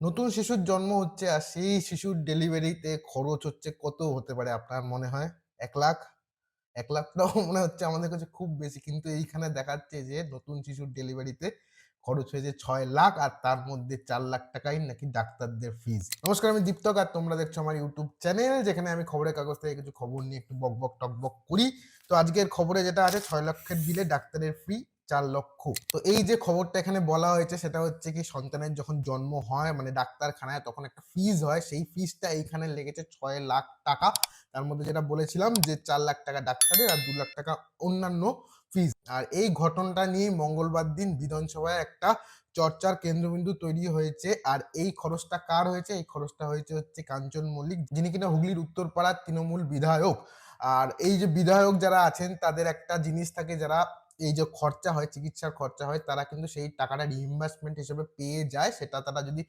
নতুন শিশুর জন্ম হচ্ছে আর সেই শিশুর ডেলিভারিতে খরচ হচ্ছে কত হতে পারে আপনার মনে হয়? এক লাখ এক লাখটাও মনে হচ্ছে আমাদের কাছে খুব বেশি। কিন্তু এইখানে দেখাচ্ছে যে নতুন শিশুর ডেলিভারিতে খরচ হয়েছে ৬,০০,০০০ আর তার মধ্যে ৪,০০,০০০ টাকাই নাকি ডাক্তারদের ফিজ নমস্কার আমি দীপ্তক আর তোমরা দেখছ আমার ইউটিউব চ্যানেল যেখানে আমি খবরের কাগজ থেকে কিছু খবর নিয়ে একটু বকবক টকবক করি। তো আজকের খবরে যেটা আছে ছয় লক্ষের বিলে ডাক্তারের ফি ৪ লক্ষ। তো এই যে খবরটা এখানে বলা হয়েছে, সেটা হচ্ছে কি সন্তানের যখন জন্ম হয় মানে ডাক্তারখানায় তখন একটা ফিজ হয়, সেই ফিজটা এইখানে লেগেছে ছয় লাখ টাকা। তার মধ্যে যেটা বলেছিলাম যে চার লাখ টাকা ডাক্তারের আর দু লাখ টাকা অন্যান্য ফিজ আর এই ঘটনাটা নিয়ে মঙ্গলবার দিন বিধানসভায় একটা চর্চার কেন্দ্রবিন্দু তৈরি হয়েছে। আর এই খরচটা কার হয়েছে? এই খরচটা হয়েছে হচ্ছে কাঞ্চন মল্লিক, যিনি কিনা হুগলির উত্তরপাড়ার তৃণমূল বিধায়ক। আর এই যে বিধায়ক যারা আছেন, তাদের একটা জিনিস থাকে, যারা এই যে খরচা হয়, চিকিৎসার খরচা হয় তারা কিন্তু সেই টাকাটা রিইম্বার্সমেন্ট হিসেবে পেয়ে যায়। সেটা তারা যদি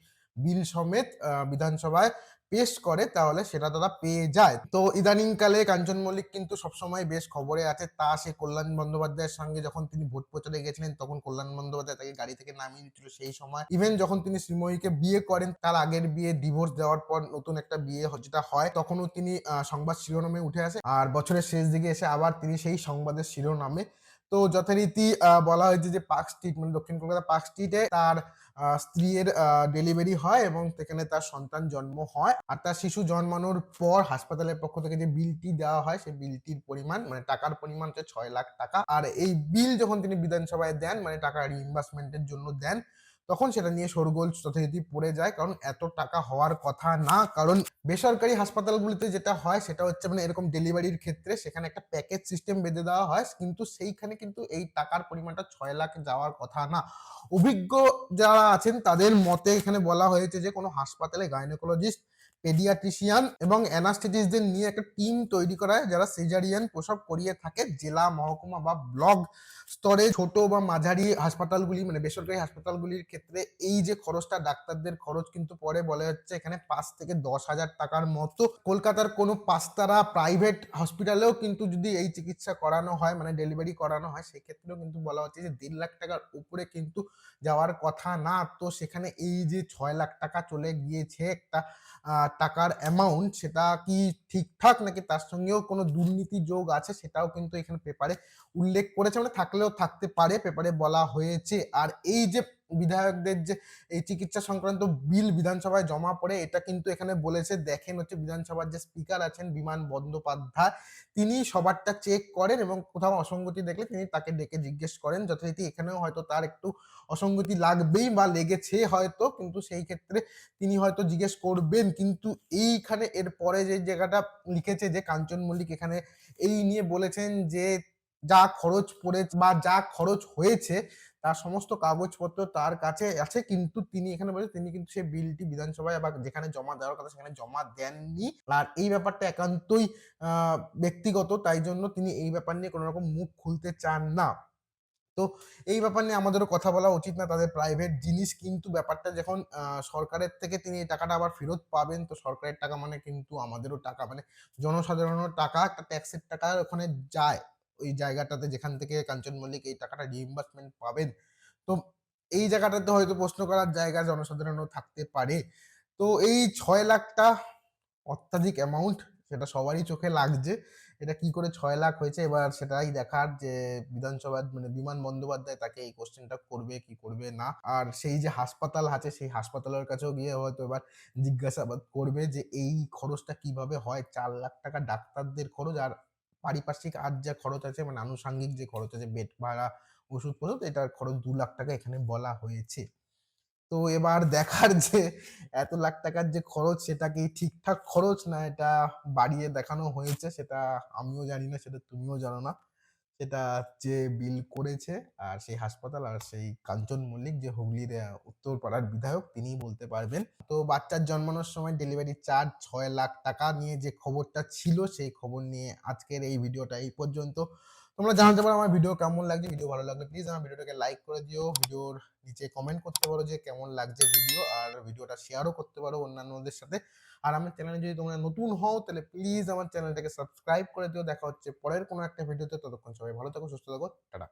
বিল সমেত বিধানসভায় পেশ করে, তাহলে সেটা তারা পেয়ে যায়। তো ইদানিংকালে কাঞ্চন মল্লিক কিন্তু সবসময় বেশ খবরে আছে। তা সে কল্যাণ বন্দ্যোপাধ্যায়ের সঙ্গে যখন তিনি ভোট প্রচারে গেছিলেন, তখন কল্যাণ বন্দ্যোপাধ্যায় তাকে গাড়ি থেকে নামিয়ে দিচ্ছিল সেই সময়। ইভেন যখন তিনি শ্রীময়ীকে বিয়ে করেন, তার আগের বিয়ে ডিভোর্স দেওয়ার পর নতুন একটা বিয়ে যেটা হয়, তখনও তিনি সংবাদ শিরোনামে উঠে আসে। আর বছরের শেষ দিকে এসে আবার তিনি সেই সংবাদের শিরোনামে তো যথারীতি বলা হয়েছে যে পার্ক স্ট্রিট মানে দক্ষিণ কলকাতার পার্ক স্ট্রিটে তার স্ত্রীর ডেলিভারি হয় এবং সেখানে তার সন্তান জন্ম হয়। আর তার শিশু জন্মানোর পর হাসপাতালের পক্ষ থেকে যে বিলটি দেওয়া হয়, সেই বিলটির পরিমাণ মানে টাকার পরিমাণ হচ্ছে ছয় লাখ টাকা। আর এই বিল যখন তিনি বিধানসভায় দেন মানে টাকা রিইম্বার্সমেন্টের জন্য দেন তখন সেটা নিয়ে শোরগোল যথারীতি পড়ে যায়। কারণ এত টাকা হওয়ার কথা না। কারণ বেসরকারি হাসপাতালগুলিতে যেটা হয় সেটা হচ্ছে মানে এরকম ডেলিভারির ক্ষেত্রে সেখানে একটা প্যাকেজ সিস্টেম বেঁধে দেওয়া হয়। কিন্তু সেইখানে কিন্তু এই টাকার পরিমাণটা ছয় লাখ যাওয়ার কথা না। অভিজ্ঞ যারা আছেন তাদের মতে এখানে বলা হয়েছে যে কোনো হাসপাতালে গাইনোকোলজিস্ট, পেডিয়াট্রিশিয়ান এবং অ্যানাস্থেটিস্টদের নিয়ে একটা টিম তৈরি করা হয় যারা সিজারিয়ান প্রসব করিয়ে থাকে জেলা, মহকুমা বা ব্লক স্তরে ছোট বা মাঝারি হাসপাতালগুলি মানে বেসরকারি হাসপাতালগুলির ক্ষেত্রে এই যে খরচটা ডাক্তারদের খরচ কিন্তু পরে বলা হচ্ছে এখানে পাঁচ থেকে ১০,০০০ টাকার মতো। কলকাতার কোনো পাঁচতারা প্রাইভেট হসপিটালেও কিন্তু যদি এই চিকিৎসা করানো হয় মানে ডেলিভারি করানো হয় সেক্ষেত্রেও কিন্তু বলা হচ্ছে যে দেড় লাখ টাকার উপরে কিন্তু যাওয়ার কথা না। তো সেখানে এই যে ছয় লাখ টাকা চলে গিয়েছে একটা টাকার অ্যামাউন্ট সেটা কি ঠিকঠাক নাকি তার সঙ্গেও কোনো দুর্নীতি যোগ আছে সেটাও কিন্তু এখানে পেপারে উল্লেখ করেছে মানে থাকলেও থাকতে পারে পেপারে বলা হয়েছে। আর এই যে বিধায়কদের যে এই চিকিৎসা সংক্রান্ত বিল বিধানসভায় জমা পড়ে, এটা কিন্তু এখানে বলেছে, দেখেন হচ্ছে বিধানসভার যে স্পিকার আছেন বিমান বন্দ্যোপাধ্যায়, তিনি সবারটা চেক করেন এবং কোথাও অসঙ্গতি দেখলে তিনি তাকে ডেকে জিজ্ঞেস করেন, যথারীতি এখানেও হয়তো তার একটু অসঙ্গতি লাগবেই বা লেগেছে হয়তো, কিন্তু সেই ক্ষেত্রে তিনি হয়তো জিজ্ঞেস করবেন। কিন্তু এইখানে এর পরে যে জায়গাটা লিখেছে যে কাঞ্চন মল্লিক এখানে, এই নিয়ে বলেছেন যে যা খরচ পড়ে বা যা খরচ হয়েছে, তার সমস্ত কাগজপত্র তার কাছে আছে, কিন্তু তিনি এখানে বলেছেন তিনি কিন্তু সেই বিলটি বিধানসভায় বা যেখানে জমা দেওয়ার কথা সেখানে জমা দেননি। আর এই ব্যাপারটা একান্তই ব্যক্তিগত, তাই জন্য তিনি এই ব্যাপার নিয়ে কোনো রকম মুখ খুলতে চান না। তো এই ব্যাপার নিয়ে আমাদেরও কথা বলা উচিত না, তাদের প্রাইভেট জিনিস, কিন্তু ব্যাপারটা যখন সরকারের থেকে তিনি এই টাকাটা আবার ফেরত পাবেন, তো সরকারের টাকা মানে কিন্তু আমাদেরও টাকা মানে জনসাধারণের টাকা ট্যাক্সের টাকা ওখানে যায়। ওই জায়গাটাতে যেখান থেকে কাঞ্চন মল্লিক এই টাকাটা রিইম্বার্সমেন্ট পাবেন। তো এই জায়গাটাতে হয়তো প্রশ্ন করার জায়গা জনসাধারণও থাকতে পারে। তো এই ছয় লাখটা অত্যাধিক অ্যামাউন্ট সেটা সবারই চোখে লাগছে। এটা কি করে ছয় লাখ হয়েছে এবার সেটাই দেখার যে বিধানসভার মানে বিমান বন্দ্যোপাধ্যায় তাকে এই কোশ্চেনটা করবে কি করবে না। আর সেই যে হাসপাতাল আছে সেই হাসপাতালের কাছেও গিয়ে হয়তো এবার জিজ্ঞাসাবাদ করবে যে এই খরচটা কীভাবে হয়? চার লাখ টাকা ডাক্তারদের খরচ আর পারিপার্শ্বিক আর যা খরচ আছে মানে আনুষাঙ্গিক যে খরচ আছে বেড ভাড়া, ওষুধপত্র এটার খরচ দু লাখ টাকা এখানে বলা হয়েছে। তো এবার দেখার যে এত লাখ টাকার যে খরচ সেটা কি ঠিকঠাক খরচ না এটা বাড়িয়ে দেখানো হয়েছে সেটা আমিও জানি না সেটা তুমিও জানো না। সেটা যে বিল করেছে আর সেই হাসপাতাল আর সেই কাঞ্চন মল্লিক, যে হুগলির উত্তরপাড়ার বিধায়ক তিনি বলতে পারবেন। তো বাচ্চার জন্মানোর সময় ডেলিভারি চার্জ ছয় লাখ টাকা নিয়ে যে খবরটা ছিল, সেই খবর নিয়ে আজকের এই ভিডিওটা এই পর্যন্ত। তোমরা জানাতে পারো আমার ভিডিও কেমন লাগছে। ভিডিও ভালো লাগলে প্লিজ আমার ভিডিওটাকে লাইক করে দিও। ভিডিওর নিচে কমেন্ট করতে পারো যে কেমন লাগছে ভিডিও আর ভিডিওটা শেয়ারও করতে পারো অন্যান্যদের সাথে। আর আমার চ্যানেলে যদি তোমরা নতুন হও তাহলে প্লিজ আমার চ্যানেলটাকে সাবস্ক্রাইব করে দিও। দেখা হচ্ছে পরের কোনো একটা ভিডিওতে ততক্ষণ সবাই ভালো থাকো, সুস্থ থাকো। টাটা।